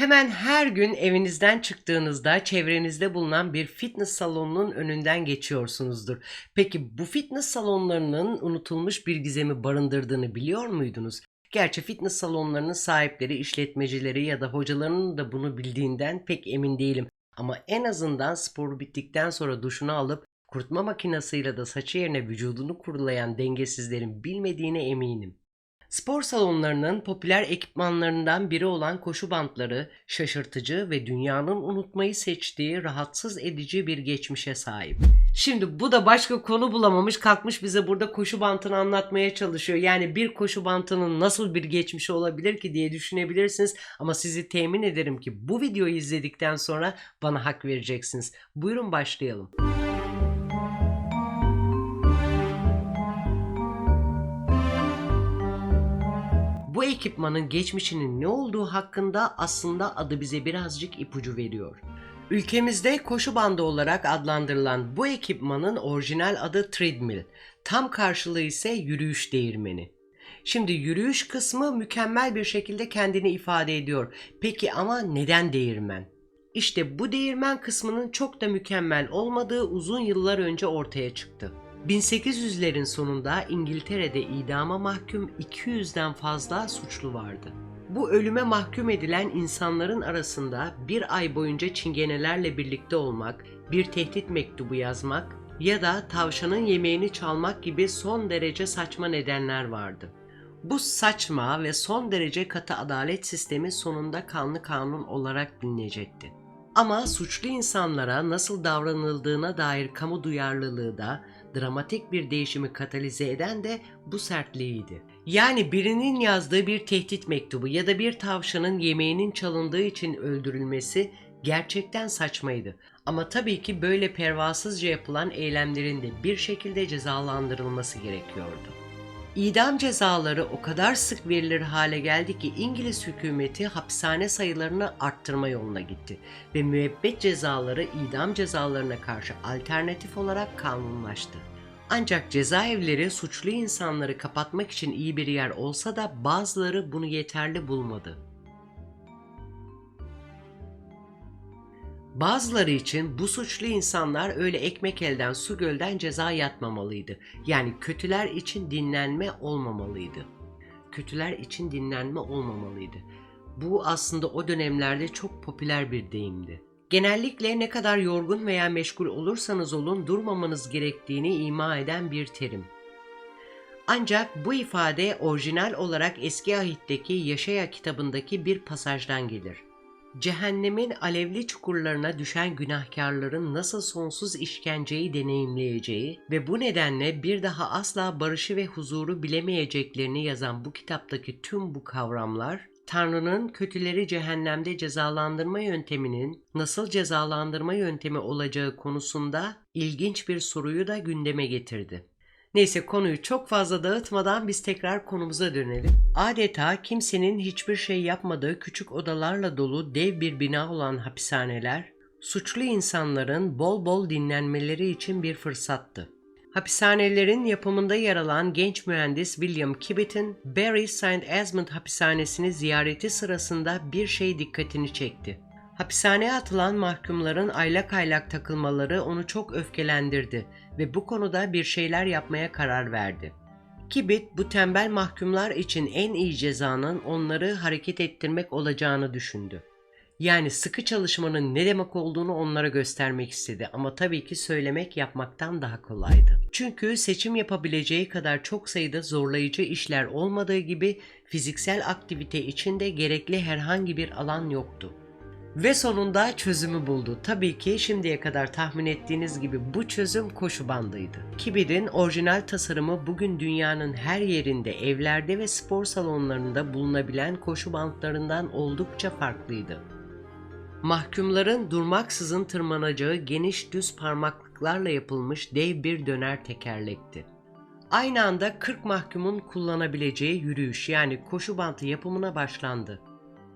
Hemen her gün evinizden çıktığınızda çevrenizde bulunan bir fitness salonunun önünden geçiyorsunuzdur. Peki bu fitness salonlarının unutulmuş bir gizemi barındırdığını biliyor muydunuz? Gerçi fitness salonlarının sahipleri, işletmecileri ya da hocalarının da bunu bildiğinden pek emin değilim. Ama en azından sporu bittikten sonra duşunu alıp kurutma makinesiyle de saçı yerine vücudunu kurulayan dengesizlerin bilmediğine eminim. Spor salonlarının popüler ekipmanlarından biri olan koşu bantları şaşırtıcı ve dünyanın unutmayı seçtiği rahatsız edici bir geçmişe sahip. Şimdi bu da başka konu bulamamış kalkmış bize burada koşu bantını anlatmaya çalışıyor. Yani bir koşu bantının nasıl bir geçmişi olabilir ki diye düşünebilirsiniz. Ama sizi temin ederim ki bu videoyu izledikten sonra bana hak vereceksiniz. Buyurun başlayalım. Bu ekipmanın geçmişinin ne olduğu hakkında aslında adı bize birazcık ipucu veriyor. Ülkemizde koşu bandı olarak adlandırılan bu ekipmanın orijinal adı treadmill. Tam karşılığı ise yürüyüş değirmeni. Şimdi yürüyüş kısmı mükemmel bir şekilde kendini ifade ediyor. Peki ama neden değirmen? İşte bu değirmen kısmının çok da mükemmel olmadığı uzun yıllar önce ortaya çıktı. 1800'lerin sonunda İngiltere'de idama mahkum 200'den fazla suçlu vardı. Bu ölüme mahkum edilen insanların arasında bir ay boyunca çingenelerle birlikte olmak, bir tehdit mektubu yazmak ya da tavşanın yemeğini çalmak gibi son derece saçma nedenler vardı. Bu saçma ve son derece katı adalet sistemi sonunda kanlı kanun olarak bilinecekti. Ama suçlu insanlara nasıl davranıldığına dair kamu duyarlılığı da dramatik bir değişimi katalize eden de bu sertliğiydi. Yani birinin yazdığı bir tehdit mektubu ya da bir tavşanın yemeğinin çalındığı için öldürülmesi gerçekten saçmaydı. Ama tabii ki böyle pervasızca yapılan eylemlerin de bir şekilde cezalandırılması gerekiyordu. İdam cezaları o kadar sık verilir hale geldi ki İngiliz hükümeti hapishane sayılarını arttırma yoluna gitti ve müebbet cezaları idam cezalarına karşı alternatif olarak kanunlaştı. Ancak cezaevleri suçlu insanları kapatmak için iyi bir yer olsa da bazıları bunu yeterli bulmadı. Bazıları için bu suçlu insanlar öyle ekmek elden su gölden ceza yatmamalıydı. Yani kötüler için dinlenme olmamalıydı. Kötüler için dinlenme olmamalıydı. Bu aslında o dönemlerde çok popüler bir deyimdi. Genellikle ne kadar yorgun veya meşgul olursanız olun durmamanız gerektiğini ima eden bir terim. Ancak bu ifade orijinal olarak eski ahitteki Yaşaya kitabındaki bir pasajdan gelir. Cehennemin alevli çukurlarına düşen günahkarların nasıl sonsuz işkenceyi deneyimleyeceği ve bu nedenle bir daha asla barışı ve huzuru bilemeyeceklerini yazan bu kitaptaki tüm bu kavramlar Tanrı'nın kötüleri cehennemde cezalandırma yönteminin nasıl cezalandırma yöntemi olacağı konusunda ilginç bir soruyu da gündeme getirdi. Neyse konuyu çok fazla dağıtmadan biz tekrar konumuza dönelim. Adeta kimsenin hiçbir şey yapmadığı küçük odalarla dolu dev bir bina olan hapishaneler, suçlu insanların bol bol dinlenmeleri için bir fırsattı. Hapishanelerin yapımında yer alan genç mühendis William Kibbett'in Bury St. Esmond hapishanesini ziyareti sırasında bir şey dikkatini çekti. Hapishaneye atılan mahkumların aylak aylak takılmaları onu çok öfkelendirdi ve bu konuda bir şeyler yapmaya karar verdi. Kibit bu tembel mahkumlar için en iyi cezanın onları hareket ettirmek olacağını düşündü. Yani sıkı çalışmanın ne demek olduğunu onlara göstermek istedi ama tabii ki söylemek yapmaktan daha kolaydı. Çünkü seçim yapabileceği kadar çok sayıda zorlayıcı işler olmadığı gibi fiziksel aktivite için de gerekli herhangi bir alan yoktu. Ve sonunda çözümü buldu. Tabii ki şimdiye kadar tahmin ettiğiniz gibi bu çözüm koşu bandıydı. Kibir'in orijinal tasarımı bugün dünyanın her yerinde, evlerde ve spor salonlarında bulunabilen koşu bantlarından oldukça farklıydı. Mahkumların durmaksızın tırmanacağı geniş düz parmaklıklarla yapılmış dev bir döner tekerlekti. Aynı anda 40 mahkumun kullanabileceği yürüyüş yani koşu bantı yapımına başlandı.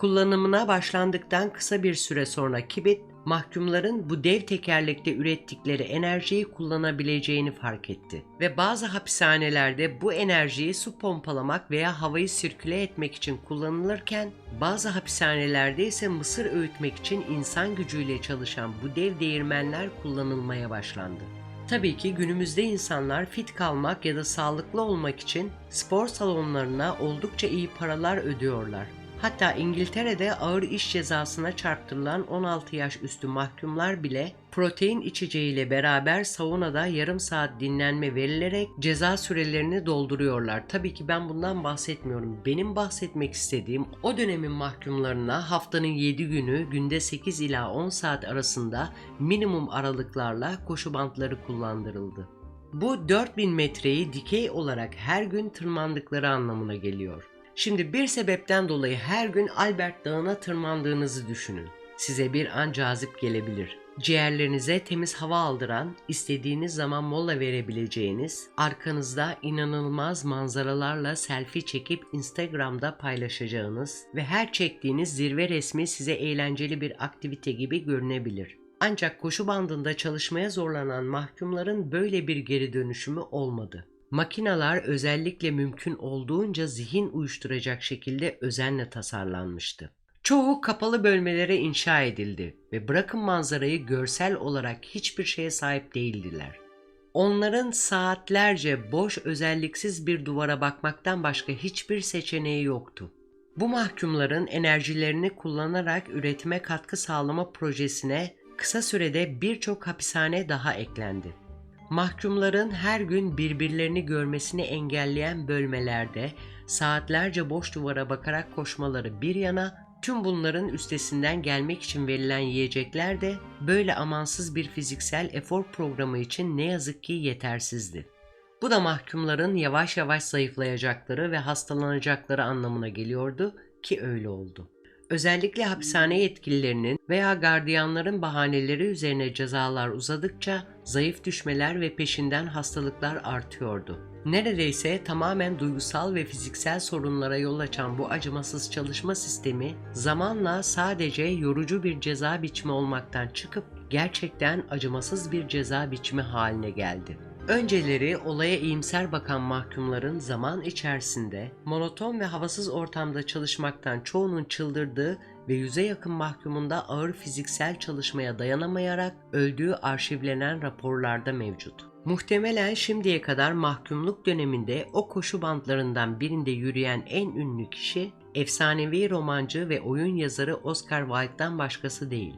Kullanımına başlandıktan kısa bir süre sonra kibit mahkumların bu dev tekerlekte ürettikleri enerjiyi kullanabileceğini fark etti. Ve bazı hapishanelerde bu enerjiyi su pompalamak veya havayı sirküle etmek için kullanılırken bazı hapishanelerde ise mısır öğütmek için insan gücüyle çalışan bu dev değirmenler kullanılmaya başlandı. Tabii ki günümüzde insanlar fit kalmak ya da sağlıklı olmak için spor salonlarına oldukça iyi paralar ödüyorlar. Hatta İngiltere'de ağır iş cezasına çarptırılan 16 yaş üstü mahkumlar bile protein içeceğiyle beraber saunada yarım saat dinlenme verilerek ceza sürelerini dolduruyorlar. Tabii ki ben bundan bahsetmiyorum. Benim bahsetmek istediğim o dönemin mahkumlarına haftanın 7 günü günde 8 ila 10 saat arasında minimum aralıklarla koşu bantları kullandırıldı. Bu 4000 metreyi dikey olarak her gün tırmandıkları anlamına geliyor. Şimdi bir sebepten dolayı her gün Albert Dağı'na tırmandığınızı düşünün. Size bir an cazip gelebilir. Ciğerlerinize temiz hava aldıran, istediğiniz zaman mola verebileceğiniz, arkanızda inanılmaz manzaralarla selfie çekip Instagram'da paylaşacağınız ve her çektiğiniz zirve resmi size eğlenceli bir aktivite gibi görünebilir. Ancak koşu bandında çalışmaya zorlanan mahkumların böyle bir geri dönüşümü olmadı. Makinalar özellikle mümkün olduğunca zihin uyuşturacak şekilde özenle tasarlanmıştı. Çoğu kapalı bölmelere inşa edildi ve bırakın manzarayı görsel olarak hiçbir şeye sahip değildiler. Onların saatlerce boş özelliksiz bir duvara bakmaktan başka hiçbir seçeneği yoktu. Bu mahkumların enerjilerini kullanarak üretime katkı sağlama projesine kısa sürede birçok hapishane daha eklendi. Mahkumların her gün birbirlerini görmesini engelleyen bölmelerde saatlerce boş duvara bakarak koşmaları bir yana tüm bunların üstesinden gelmek için verilen yiyecekler de böyle amansız bir fiziksel efor programı için ne yazık ki yetersizdi. Bu da mahkumların yavaş yavaş zayıflayacakları ve hastalanacakları anlamına geliyordu ki öyle oldu. Özellikle hapishane yetkililerinin veya gardiyanların bahaneleri üzerine cezalar uzadıkça zayıf düşmeler ve peşinden hastalıklar artıyordu. Neredeyse tamamen duygusal ve fiziksel sorunlara yol açan bu acımasız çalışma sistemi zamanla sadece yorucu bir ceza biçimi olmaktan çıkıp gerçekten acımasız bir ceza biçimi haline geldi. Önceleri olaya iyimser bakan mahkumların zaman içerisinde monoton ve havasız ortamda çalışmaktan çoğunun çıldırdığı ve yüze yakın mahkumunda ağır fiziksel çalışmaya dayanamayarak öldüğü arşivlenen raporlarda mevcut. Muhtemelen şimdiye kadar mahkumluk döneminde o koşu bantlarından birinde yürüyen en ünlü kişi efsanevi romancı ve oyun yazarı Oscar Wilde'dan başkası değil.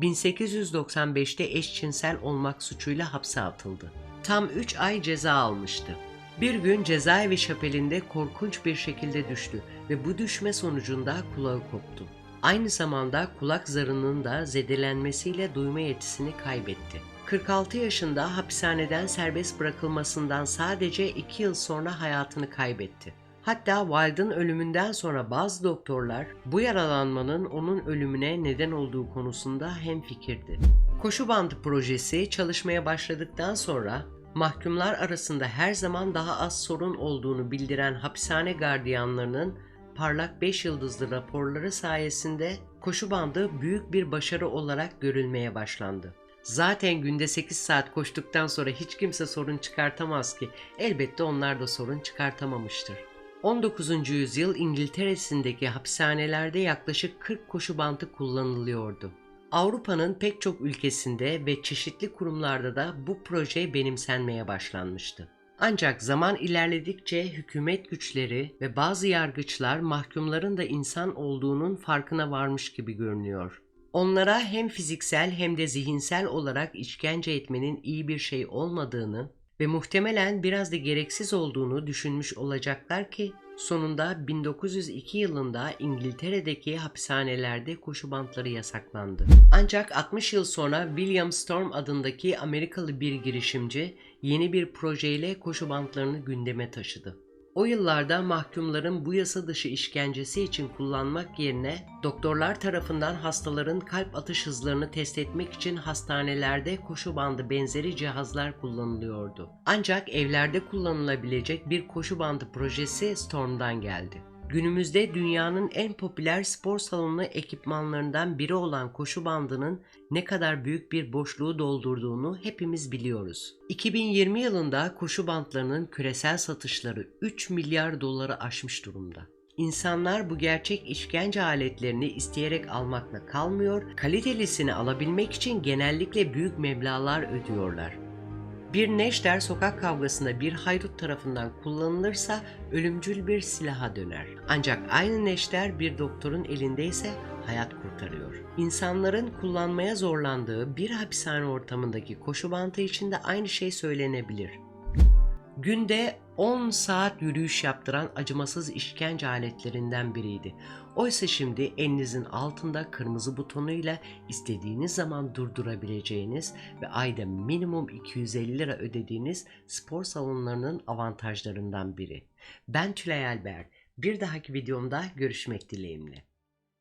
1895'te eşcinsel olmak suçuyla hapse atıldı tam 3 ay ceza almıştı. Bir gün cezaevi şapelinde korkunç bir şekilde düştü ve bu düşme sonucunda kulağı koptu. Aynı zamanda kulak zarının da zedelenmesiyle duyma yetisini kaybetti. 46 yaşında hapishaneden serbest bırakılmasından sadece 2 yıl sonra hayatını kaybetti. Hatta Wilde'ın ölümünden sonra bazı doktorlar bu yaralanmanın onun ölümüne neden olduğu konusunda hemfikirdi. Koşu bandı projesi çalışmaya başladıktan sonra mahkumlar arasında her zaman daha az sorun olduğunu bildiren hapishane gardiyanlarının parlak 5 yıldızlı raporları sayesinde koşu bandı büyük bir başarı olarak görülmeye başlandı. Zaten günde 8 saat koştuktan sonra hiç kimse sorun çıkartamaz ki elbette onlar da sorun çıkartamamıştır. 19. yüzyıl İngiltere'sindeki hapishanelerde yaklaşık 40 koşu bandı kullanılıyordu. Avrupa'nın pek çok ülkesinde ve çeşitli kurumlarda da bu proje benimsenmeye başlanmıştı. Ancak zaman ilerledikçe hükümet güçleri ve bazı yargıçlar mahkumların da insan olduğunun farkına varmış gibi görünüyor. Onlara hem fiziksel hem de zihinsel olarak işkence etmenin iyi bir şey olmadığını ve muhtemelen biraz da gereksiz olduğunu düşünmüş olacaklar ki sonunda 1902 yılında İngiltere'deki hapishanelerde koşu bantları yasaklandı. Ancak 60 yıl sonra William Storm adındaki Amerikalı bir girişimci yeni bir projeyle koşu bantlarını gündeme taşıdı. O yıllarda mahkumların bu yasa dışı işkencesi için kullanmak yerine doktorlar tarafından hastaların kalp atış hızlarını test etmek için hastanelerde koşu bandı benzeri cihazlar kullanılıyordu. Ancak evlerde kullanılabilecek bir koşu bandı projesi Storm'dan geldi. Günümüzde dünyanın en popüler spor salonu ekipmanlarından biri olan koşu bandının ne kadar büyük bir boşluğu doldurduğunu hepimiz biliyoruz. 2020 yılında koşu bantlarının küresel satışları 3 milyar doları aşmış durumda. İnsanlar bu gerçek işkence aletlerini isteyerek almakla kalmıyor, kalitelisini alabilmek için genellikle büyük meblağlar ödüyorlar. Bir neşter sokak kavgasında bir haydut tarafından kullanılırsa ölümcül bir silaha döner. Ancak aynı neşter bir doktorun elindeyse hayat kurtarıyor. İnsanların kullanmaya zorlandığı bir hapishane ortamındaki koşu bantı için de aynı şey söylenebilir. Günde 10 saat yürüyüş yaptıran acımasız işkence aletlerinden biriydi. Oysa şimdi elinizin altında kırmızı butonuyla istediğiniz zaman durdurabileceğiniz ve ayda minimum 250 lira ödediğiniz spor salonlarının avantajlarından biri. Ben Tülay Alber. Bir dahaki videomda görüşmek dileğimle.